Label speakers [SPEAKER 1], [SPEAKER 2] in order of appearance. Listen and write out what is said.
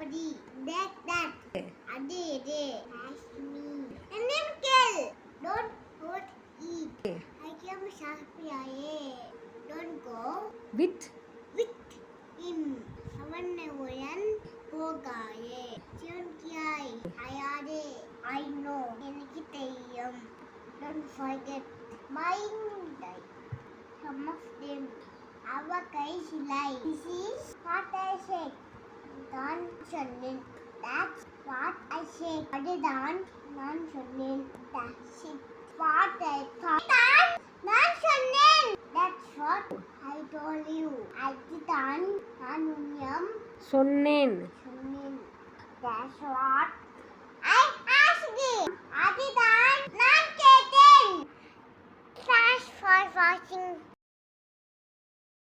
[SPEAKER 1] அப்படி that that அது இது ask me and then kill don't hurt eat I came சாப்பியாயே don't go
[SPEAKER 2] with
[SPEAKER 1] with him அவனுடன் போகாயே சிவன்கியாய் அயாதே I know எனக்கு தெரியும் don't forget mind some of them அவ கை சிலை this is what I said தான் சொன்னேன் that's what I said அதுதான் நான் சொன்னேன் that's it what I thought தான் நான் சொன்னேன் that's what I told you அதுதான் நான் உன்னியம்
[SPEAKER 2] சொன்னேன்
[SPEAKER 1] சொன்னேன் that's what I asked you அதுதான் நான் கேட்டேன் thanks for watching